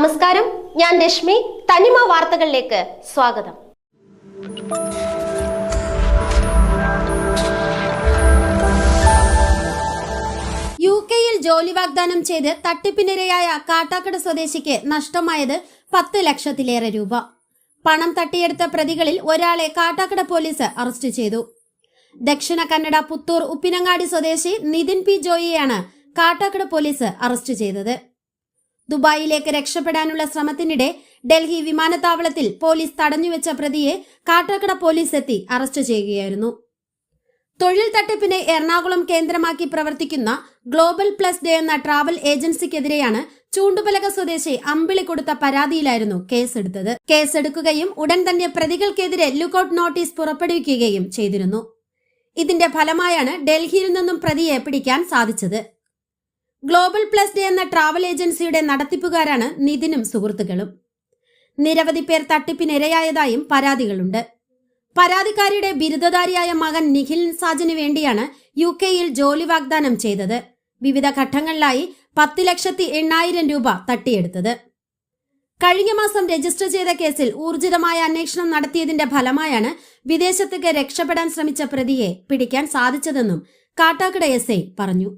നമസ്കാരം. ഞാൻ രശ്മി. തനിമ വാർത്തകളിലേക്ക് സ്വാഗതം. യു കെയിൽ ജോലി വാഗ്ദാനം ചെയ്ത് തട്ടിപ്പിനിരയായ കാട്ടാക്കട സ്വദേശിക്ക് നഷ്ടമായത് പത്ത് ലക്ഷത്തിലേറെ രൂപ. പണം തട്ടിയെടുത്ത പ്രതികളിൽ ഒരാളെ കാട്ടാക്കട പോലീസ് അറസ്റ്റ് ചെയ്തു. ദക്ഷിണ കന്നഡ പുത്തൂർ ഉപ്പിനങ്ങാടി സ്വദേശി നിതിൻ പി ജോയിയെയാണ് കാട്ടാക്കട പോലീസ് അറസ്റ്റ് ചെയ്തത്. ദുബായിലേക്ക് രക്ഷപ്പെടാനുള്ള ശ്രമത്തിനിടെ ഡൽഹി വിമാനത്താവളത്തിൽ പോലീസ് തടഞ്ഞുവെച്ച പ്രതിയെ കാട്ടാക്കട പോലീസ് എത്തി അറസ്റ്റ് ചെയ്യുകയായിരുന്നു. തൊഴിൽ തട്ടിപ്പിനെ എറണാകുളം കേന്ദ്രമാക്കി പ്രവർത്തിക്കുന്ന ഗ്ലോബൽ പ്ലസ് ഡേ എന്ന ട്രാവൽ ഏജൻസിക്കെതിരെയാണ് ചൂണ്ടുപലക സ്വദേശി അമ്പിളി കൊടുത്ത പരാതിയിലായിരുന്നു കേസെടുത്തത്. കേസെടുക്കുകയും ഉടൻ തന്നെ പ്രതികൾക്കെതിരെ ലുക്കൌട്ട് നോട്ടീസ് പുറപ്പെടുവിക്കുകയും ചെയ്തിരുന്നു. ഇതിന്റെ ഫലമായാണ് ഡൽഹിയിൽ നിന്നും പ്രതിയെ പിടിക്കാൻ സാധിച്ചത്. ഗ്ലോബൽ പ്ലസ് ഡേ എന്ന ട്രാവൽ ഏജൻസിയുടെ നടത്തിപ്പുകാരാണ് നിതിനും സുഹൃത്തുക്കളും. നിരവധി പേർ തട്ടിപ്പിനിരയായതായും പരാതികളുണ്ട്. പരാതിക്കാരിയുടെ ബിരുദധാരിയായ മകൻ നിഖിൽ സാജന് വേണ്ടിയാണ് യു കെയിൽ ജോലി വാഗ്ദാനം ചെയ്തത്. വിവിധ ഘട്ടങ്ങളിലായി പത്ത് ലക്ഷത്തി എണ്ണായിരം രൂപ തട്ടിയെടുത്തത്. കഴിഞ്ഞ മാസം രജിസ്റ്റർ ചെയ്ത കേസിൽ ഊർജിതമായ അന്വേഷണം നടത്തിയതിന്റെ ഫലമായാണ് വിദേശത്തേക്ക് രക്ഷപ്പെടാൻ ശ്രമിച്ച പ്രതിയെ പിടിക്കാൻ സാധിച്ചതെന്നും കാട്ടാക്കട എസ് ഐ പറഞ്ഞു.